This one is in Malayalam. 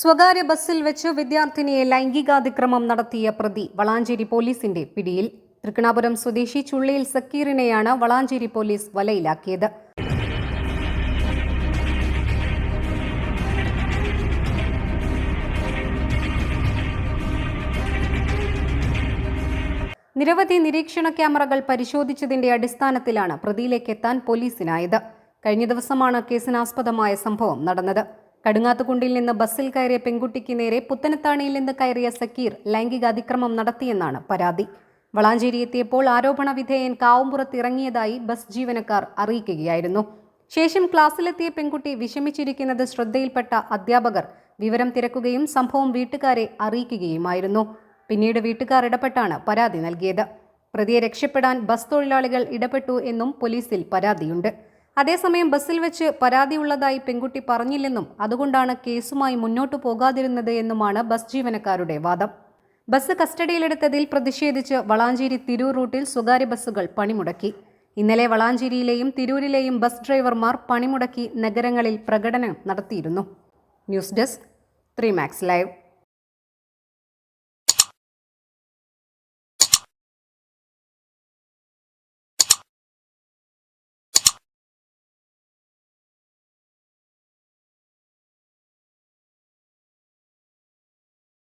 സ്വകാര്യ ബസ്സിൽ വെച്ച് വിദ്യാർത്ഥിനിയെ ലൈംഗികാതിക്രമം നടത്തിയ പ്രതി വളാഞ്ചേരി പോലീസിന്റെ പിടിയിൽ. തൃക്കണാപുരം സ്വദേശി ചുള്ളിയിൽ സക്കീറിനെയാണ് വളാഞ്ചേരി പോലീസ് വലയിലാക്കിയത്. നിരവധി നിരീക്ഷണ ക്യാമറകൾ പരിശോധിച്ചതിന്റെ അടിസ്ഥാനത്തിലാണ് പ്രതിയിലേക്ക് എത്താൻ പോലീസിനായത്. കഴിഞ്ഞ ദിവസമാണ് കേസിനാസ്പദമായ സംഭവം നടന്നത്. കടുങ്ങാത്തുകുണ്ടിൽ നിന്ന് ബസ്സിൽ കയറിയ പെൺകുട്ടിക്ക് നേരെ പുത്തനത്താണിയിൽ നിന്ന് കയറിയ സക്കീർ ലൈംഗിക അതിക്രമം നടത്തിയെന്നാണ് പരാതി. വളാഞ്ചേരി എത്തിയപ്പോൾ ആരോപണ വിധേയൻ കാവുംപുറത്ത് ഇറങ്ങിയതായി ബസ് ജീവനക്കാർ അറിയിക്കുകയായിരുന്നു. ശേഷം ക്ലാസ്സിലെത്തിയ പെൺകുട്ടി വിഷമിച്ചിരിക്കുന്നത് ശ്രദ്ധയിൽപ്പെട്ട അധ്യാപകർ. വിവരം തിരക്കുകയും സംഭവം വീട്ടുകാരെ അറിയിക്കുകയുമായിരുന്നു. പിന്നീട് വീട്ടുകാർ ഇടപെട്ടാണ് പരാതി നൽകിയത്. പ്രതിയെ രക്ഷപ്പെടാൻ ബസ് തൊഴിലാളികൾ ഇടപെട്ടു എന്നും പോലീസിൽ പരാതിയുണ്ട്. അതേസമയം ബസ്സിൽ വെച്ച് പരാതിയുള്ളതായി പെൺകുട്ടി പറഞ്ഞില്ലെന്നും അതുകൊണ്ടാണ് കേസുമായി മുന്നോട്ടു പോകാതിരുന്നത് എന്നുമാണ് ബസ് ജീവനക്കാരുടെ വാദം. ബസ് കസ്റ്റഡിയിലെടുത്തതിൽ പ്രതിഷേധിച്ച് വളാഞ്ചേരി തിരൂർ റൂട്ടിൽ സ്വകാര്യ ബസ്സുകൾ പണിമുടക്കി. ഇന്നലെ വളാഞ്ചേരിയിലെയും തിരൂരിലെയും ബസ് ഡ്രൈവർമാർ പണിമുടക്കി നഗരങ്ങളിൽ പ്രകടനം നടത്തിയിരുന്നു. News desk three max live.